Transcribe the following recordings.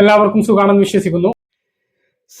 എല്ലാവർക്കും സുഖാണെന്ന് വിശ്വസിക്കുന്നു.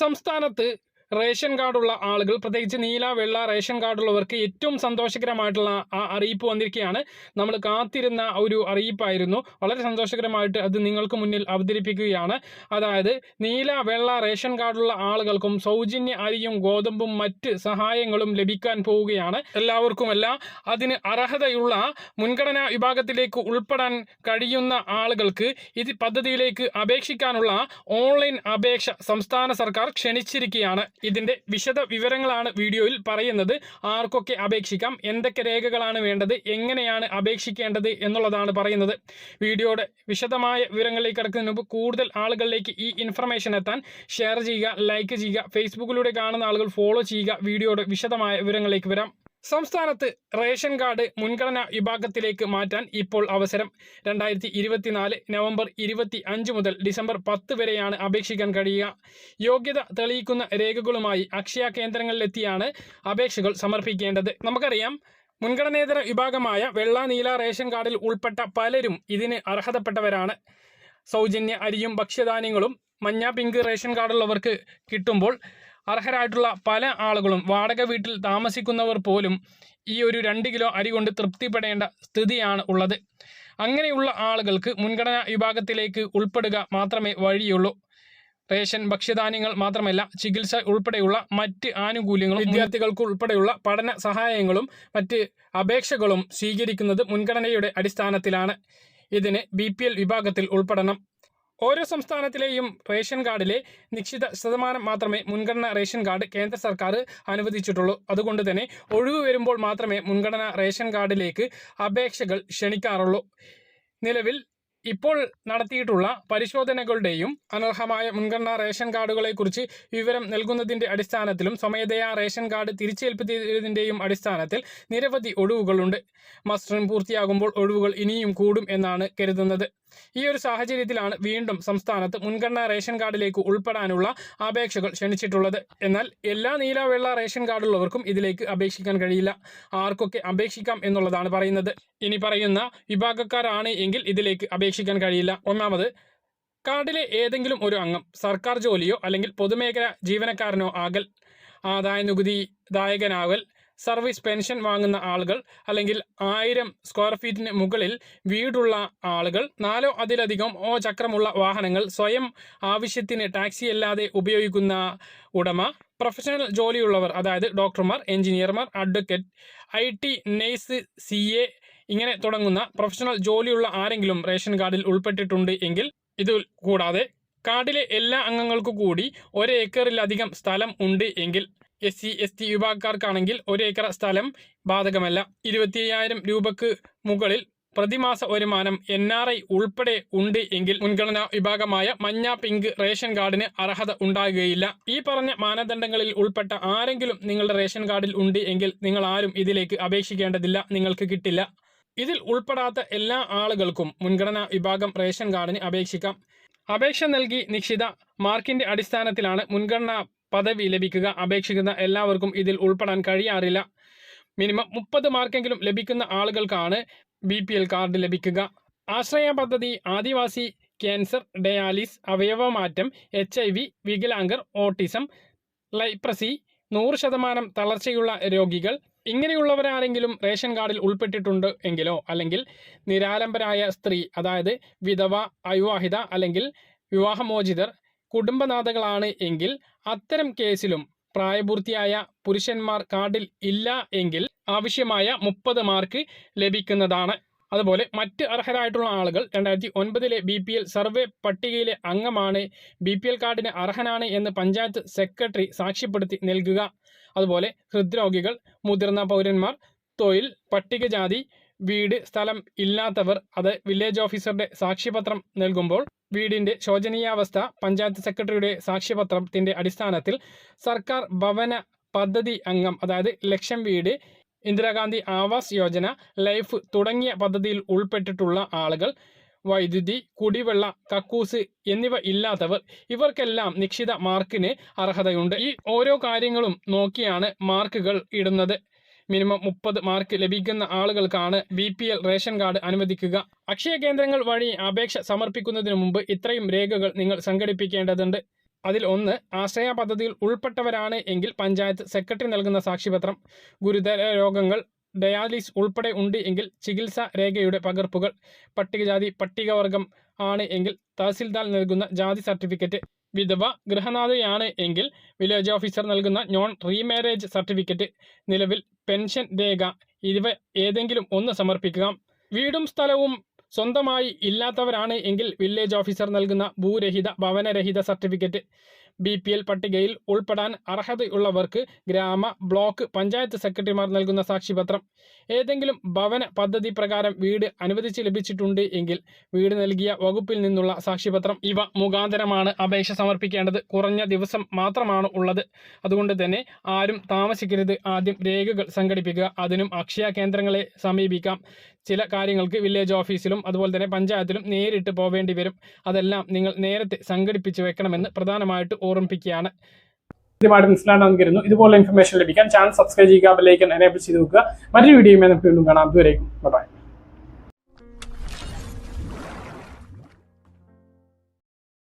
സംസ്ഥാനത്ത് റേഷൻ കാർഡുള്ള ആളുകൾ പ്രത്യേകിച്ച് നീല വെള്ള റേഷൻ കാർഡുള്ളവർക്ക് ഏറ്റവും സന്തോഷകരമായിട്ടുള്ള ആ അറിയിപ്പ് വന്നിരിക്കുകയാണ് നമ്മൾ കാത്തിരുന്ന ഒരു അറിയിപ്പായിരുന്നു. വളരെ സന്തോഷകരമായിട്ട് അത് നിങ്ങൾക്ക് മുന്നിൽ അവതരിപ്പിക്കുകയാണ്. അതായത് നീല വെള്ള റേഷൻ കാർഡുള്ള ആളുകൾക്കും സൗജന്യ അരിയും ഗോതമ്പും മറ്റ് സഹായങ്ങളും ലഭിക്കാൻ പോവുകയാണ്. എല്ലാവർക്കുമല്ല അതിന് അർഹതയുള്ള മുൻഗണനാ വിഭാഗത്തിലേക്ക് ഉൾപ്പെടാൻ കഴിയുന്ന ആളുകൾക്ക് ഇത് പദ്ധതിയിലേക്ക് അപേക്ഷിക്കാനുള്ള ഓൺലൈൻ അപേക്ഷ സംസ്ഥാന സർക്കാർ ക്ഷണിച്ചിരിക്കുകയാണ്. ഇതിന്റെ വിശദ വിവരങ്ങളാണ് വീഡിയോയിൽ പറയുന്നത്. ആർക്കൊക്കെ അപേക്ഷിക്കാം? എന്തൊക്കെ രേഖകളാണ് വേണ്ടത്? എങ്ങനെയാണ് അപേക്ഷിക്കേണ്ടത് എന്നുള്ളതാണ് പറയുന്നത്. വീഡിയോയുടെ വിശദമായ വിവരങ്ങളിലേക്ക് കിടക്കുന്നതിന് മുമ്പ് കൂടുതൽ ആളുകളിലേക്ക് ഈ ഇൻഫർമേഷൻ എത്താൻ ഷെയർ ചെയ്യുക ലൈക്ക് ചെയ്യുക ഫേസ്ബുക്കിലൂടെ കാണുന്ന ആളുകൾ ഫോളോ ചെയ്യുക. വീഡിയോയുടെ വിശദമായ വിവരങ്ങളിലേക്ക് വരാം. സംസ്ഥാനത്ത് റേഷൻ കാർഡ് മുൻഗണനാ വിഭാഗത്തിലേക്ക് മാറ്റാൻ ഇപ്പോൾ അവസരം. രണ്ടായിരത്തി ഇരുപത്തിനാല് നവംബർ ഇരുപത്തി അഞ്ച് മുതൽ ഡിസംബർ പത്ത് വരെയാണ് അപേക്ഷിക്കാൻ കഴിയുക. യോഗ്യത തെളിയിക്കുന്ന രേഖകളുമായി അക്ഷയ കേന്ദ്രങ്ങളിലെത്തിയാണ് അപേക്ഷകൾ സമർപ്പിക്കേണ്ടത്. നമുക്കറിയാം മുൻഗണനേതര വിഭാഗമായ വെള്ള നീല റേഷൻ കാർഡിൽ ഉൾപ്പെട്ട പലരും ഇതിന് അർഹതപ്പെട്ടവരാണ്. സൗജന്യ അരിയും ഭക്ഷ്യധാന്യങ്ങളും മഞ്ഞ പിങ്ക് റേഷൻ കാർഡുള്ളവർക്ക് കിട്ടുമ്പോൾ അർഹരായിട്ടുള്ള പല ആളുകളും വാടക വീട്ടിൽ താമസിക്കുന്നവർ പോലും ഈ ഒരു രണ്ട് കിലോ അരി കൊണ്ട് തൃപ്തിപ്പെടേണ്ട സ്ഥിതിയാണ് ഉള്ളത്. അങ്ങനെയുള്ള ആളുകൾക്ക് മുൻഗണനാ വിഭാഗത്തിലേക്ക് ഉൾപ്പെടുക മാത്രമേ വഴിയുള്ളൂ. റേഷൻ ഭക്ഷ്യധാന്യങ്ങൾ മാത്രമല്ല ചികിത്സ ഉൾപ്പെടെയുള്ള മറ്റ് ആനുകൂല്യങ്ങളും വിദ്യാർത്ഥികൾക്ക് ഉൾപ്പെടെയുള്ള പഠന സഹായങ്ങളും മറ്റ് അപേക്ഷകളും സ്വീകരിക്കുന്നത് മുൻഗണനയുടെ അടിസ്ഥാനത്തിലാണ്. ഇതിന് ബി വിഭാഗത്തിൽ ഉൾപ്പെടണം. ഓരോ സംസ്ഥാനത്തിലെയും റേഷൻ കാർഡിലെ നിശ്ചിത ശതമാനം മാത്രമേ മുൻഗണന റേഷൻ കാർഡ് കേന്ദ്ര സർക്കാർ അനുവദിച്ചിട്ടുള്ളൂ. അതുകൊണ്ട് തന്നെ ഒഴിവ് വരുമ്പോൾ മാത്രമേ മുൻഗണന റേഷൻ കാർഡിലേക്ക് അപേക്ഷകൾ ക്ഷണിക്കാറുള്ളൂ. നിലവിൽ ഇപ്പോൾ നടത്തിയിട്ടുള്ള പരിശോധനകളുടെയും അനർഹമായ മുൻഗണനാ റേഷൻ കാർഡുകളെക്കുറിച്ച് വിവരം നൽകുന്നതിന്റെ അടിസ്ഥാനത്തിലും സ്വമേധയാ റേഷൻ കാർഡ് തിരിച്ചേൽപ്പിച്ചതിന്റെയും അടിസ്ഥാനത്തിൽ നിരവധി ഒഴിവുകളുണ്ട്. മസ്റ്ററിംഗ് പൂർത്തിയാകുമ്പോൾ ഒഴിവുകൾ ഇനിയും കൂടും എന്നാണ് കരുതുന്നത്. ഈ ഒരു സാഹചര്യത്തിലാണ് വീണ്ടും സംസ്ഥാനത്ത് മുൻഗണനാ റേഷൻ കാർഡിലേക്ക് ഉൾപ്പെടാനുള്ള അപേക്ഷകൾ ക്ഷണിച്ചിട്ടുള്ളത്. എന്നാൽ എല്ലാ നീല വെള്ള റേഷൻ കാർഡുള്ളവർക്കും ഇതിലേക്ക് അപേക്ഷിക്കാൻ കഴിയില്ല. ആർക്കൊക്കെ അപേക്ഷിക്കാം എന്നുള്ളതാണ് പറയുന്നത്. ഇനി പറയുന്ന വിഭാഗക്കാരാണ് എങ്കിൽ ഇതിലേക്ക് അപേക്ഷിക്കാൻ കഴിയില്ല. ഒന്നാമത് കാർഡിലെ ഏതെങ്കിലും ഒരു അംഗം സർക്കാർ ജോലിയോ അല്ലെങ്കിൽ പൊതുമേഖലാ ജീവനക്കാരനോ ആകൽ ആദായ നികുതി ദായകനാകൽ സർവീസ് പെൻഷൻ വാങ്ങുന്ന ആളുകൾ അല്ലെങ്കിൽ ആയിരം സ്ക്വയർ ഫീറ്റിന് മുകളിൽ വീടുള്ള ആളുകൾ നാലോ അതിലധികം ഓ ചക്രമുള്ള വാഹനങ്ങൾ സ്വയം ആവശ്യത്തിന് ടാക്സി അല്ലാതെ ഉപയോഗിക്കുന്ന ഉടമ പ്രൊഫഷണൽ ജോലിയുള്ളവർ അതായത് ഡോക്ടർമാർ എഞ്ചിനീയർമാർ advocate I T nurse C A ഇങ്ങനെ തുടങ്ങുന്ന പ്രൊഫഷണൽ ജോലിയുള്ള ആരെങ്കിലും റേഷൻ കാർഡിൽ ഉൾപ്പെട്ടിട്ടുണ്ട് എങ്കിൽ ഇത് കൂടാതെ കാർഡിലെ എല്ലാ അംഗങ്ങൾക്കു കൂടി ഒരേക്കറിലധികം സ്ഥലം ഉണ്ട് എങ്കിൽ എസ് സി എസ് ടി വിഭാഗക്കാർക്കാണെങ്കിൽ ഒരു ഏക്കർ സ്ഥലം ബാധകമല്ല. ഇരുപത്തി അയ്യായിരം രൂപക്ക് മുകളിൽ പ്രതിമാസ വരുമാനം എൻ ആർ ഐ ഉൾപ്പെടെ ഉണ്ട് എങ്കിൽ മുൻഗണനാ വിഭാഗമായ മഞ്ഞ പിങ്ക് റേഷൻ കാർഡിന് അർഹത ഉണ്ടാകുകയില്ല. ഈ പറഞ്ഞ മാനദണ്ഡങ്ങളിൽ ഉൾപ്പെട്ട ആരെങ്കിലും നിങ്ങളുടെ റേഷൻ കാർഡിൽ ഉണ്ട് എങ്കിൽ നിങ്ങൾ ആരും ഇതിലേക്ക് അപേക്ഷിക്കേണ്ടതില്ല. നിങ്ങൾക്ക് കിട്ടില്ല. ഇതിൽ ഉൾപ്പെടാത്ത എല്ലാ ആളുകൾക്കും മുൻഗണനാ വിഭാഗം റേഷൻ കാർഡിന് അപേക്ഷിക്കാം. അപേക്ഷ നൽകി നിശ്ചിത മാർക്കിന്റെ അടിസ്ഥാനത്തിലാണ് മുൻഗണനാ പദവി ലഭിക്കുക അപേക്ഷിക്കുന്ന എല്ലാവർക്കും ഇതിൽ ഉൾപ്പെടാൻ കഴിയാറില്ല. മിനിമം മുപ്പത് മാർക്കെങ്കിലും ലഭിക്കുന്ന ആളുകൾക്കാണ് ബി കാർഡ് ലഭിക്കുക. ആശ്രയ പദ്ധതി ആദിവാസി ക്യാൻസർ ഡയാലിസ് അവയവമാറ്റം എച്ച് ഐ വി വികലാംഗർ ഓട്ടിസം ലൈപ്രസി നൂറ് ശതമാനം തളർച്ചയുള്ള രോഗികൾ. ഇങ്ങനെയുള്ളവരാരെങ്കിലും റേഷൻ കാർഡിൽ ഉൾപ്പെട്ടിട്ടുണ്ട് എങ്കിലോ അല്ലെങ്കിൽ നിരാലംബരായ സ്ത്രീ അതായത് വിധവ അവിവാഹിത അല്ലെങ്കിൽ വിവാഹമോചിതർ കുടുംബനാഥകളാണ് എങ്കിൽ അത്തരം കേസിലും പ്രായപൂർത്തിയായ പുരുഷന്മാർ കാർഡിൽ ഇല്ല എങ്കിൽ ആവശ്യമായ മുപ്പത് മാർക്ക് ലഭിക്കുന്നതാണ്. അതുപോലെ മറ്റ് അർഹരായിട്ടുള്ള ആളുകൾ രണ്ടായിരത്തി ഒൻപതിലെ ബി പി എൽ സർവേ പട്ടികയിലെ അംഗമാണ്. ബി പി എൽ കാർഡിന് അർഹനാണ് എന്ന് പഞ്ചായത്ത് സെക്രട്ടറി സാക്ഷ്യപ്പെടുത്തി നൽകുക. അതുപോലെ ഹൃദ്രോഗികൾ മുതിർന്ന പൗരന്മാർ തൊഴിൽ പട്ടികജാതി വീട് സ്ഥലം ഇല്ലാത്തവർ അത് വില്ലേജ് ഓഫീസറുടെ സാക്ഷ്യപത്രം നൽകുമ്പോൾ വീടിന്റെ ശോചനീയാവസ്ഥ പഞ്ചായത്ത് സെക്രട്ടറിയുടെ സാക്ഷ്യപത്രത്തിന്റെ അടിസ്ഥാനത്തിൽ സർക്കാർ ഭവന പദ്ധതി അംഗം അതായത് ലക്ഷം വീട് ഇന്ദിരാഗാന്ധി ആവാസ് യോജന ലൈഫ് തുടങ്ങിയ പദ്ധതിയിൽ ഉൾപ്പെട്ടിട്ടുള്ള ആളുകൾ വൈദ്യുതി കുടിവെള്ള കക്കൂസ് എന്നിവ ഇല്ലാത്തവർ ഇവർക്കെല്ലാം നിശ്ചിത മാർക്കിന് അർഹതയുണ്ട്. ഈ ഓരോ കാര്യങ്ങളും നോക്കിയാണ് മാർക്കുകൾ ഇടുന്നത്. മിനിമം മുപ്പത് മാർക്ക് ലഭിക്കുന്ന ആളുകൾക്കാണ് ബി റേഷൻ കാർഡ് അനുവദിക്കുക. അക്ഷയ കേന്ദ്രങ്ങൾ വഴി അപേക്ഷ സമർപ്പിക്കുന്നതിന് മുമ്പ് ഇത്രയും രേഖകൾ നിങ്ങൾ സംഘടിപ്പിക്കേണ്ടതുണ്ട്. അതിൽ ഒന്ന് ആശ്രയ പദ്ധതിയിൽ ഉൾപ്പെട്ടവരാണ് എങ്കിൽ പഞ്ചായത്ത് സെക്രട്ടറി നൽകുന്ന സാക്ഷിപത്രം. ഗുരുതര രോഗങ്ങൾ ഡയാലിസ് ഉൾപ്പെടെ ഉണ്ട് എങ്കിൽ ചികിത്സാ രേഖയുടെ പകർപ്പുകൾ. പട്ടികജാതി പട്ടികവർഗം ആണ് എങ്കിൽ തഹസിൽദാർ നൽകുന്ന ജാതി സർട്ടിഫിക്കറ്റ്. വിധവ ഗൃഹനാഥയാണ് എങ്കിൽ വില്ലേജ് ഓഫീസർ നൽകുന്ന നോൺ റീമാരേജ് സർട്ടിഫിക്കറ്റ് നിലവിൽ പെൻഷൻ രേഖ ഇവ ഏതെങ്കിലും ഒന്ന് സമർപ്പിക്കുക വീടും സ്ഥലവും സ്വന്തമായി ഇല്ലാത്തവരാണ് എങ്കിൽ വില്ലേജ് ഓഫീസർ നൽകുന്ന ഭൂരഹിത ഭവനരഹിത സർട്ടിഫിക്കറ്റ് ബി പി എൽ പട്ടികയിൽ ഉൾപ്പെടാൻ അർഹതയുള്ളവർക്ക് ഗ്രാമ ബ്ലോക്ക് പഞ്ചായത്ത് സെക്രട്ടറിമാർ നൽകുന്ന സാക്ഷിപത്രം. ഏതെങ്കിലും ഭവന പദ്ധതി പ്രകാരം വീട് അനുവദിച്ച് ലഭിച്ചിട്ടുണ്ട് എങ്കിൽ വീട് നൽകിയ വകുപ്പിൽ നിന്നുള്ള സാക്ഷിപത്രം. ഇവ മുഖാന്തരമാണ് അപേക്ഷ സമർപ്പിക്കേണ്ടത്. കുറഞ്ഞ ദിവസം മാത്രമാണ് ഉള്ളത്. അതുകൊണ്ട് തന്നെ ആരും താമസിക്കരുത്. ആദ്യം രേഖകൾ സംഘടിപ്പിക്കുക. അതിനും അക്ഷയ കേന്ദ്രങ്ങളെ സമീപിക്കാം. ചില കാര്യങ്ങൾക്ക് വില്ലേജ് ഓഫീസിലും അതുപോലെ തന്നെ പഞ്ചായത്തിലും നേരിട്ട് പോവേണ്ടി വരും. അതെല്ലാം നിങ്ങൾ നേരത്തെ സംഘടിപ്പിച്ച് വെക്കണമെന്ന് പ്രധാനമായിട്ട് ഓർമ്മിപ്പിക്കുകയാണ്. കൃത്യമായിട്ട് മനസ്സിലാണെന്ന് കരുതുന്നു ഇതുപോലെ ഇൻഫർമേഷൻ ലഭിക്കാൻ ചാനൽ സബ്സ്ക്രൈബ് ചെയ്യുക ബെല്ലൈക്കൻ എനേബിൾ ചെയ്ത് നോക്കുക മറ്റൊരു വീഡിയോയുമായി നമുക്ക് വീണ്ടും കാണാം. അതുവരെയും ബൈ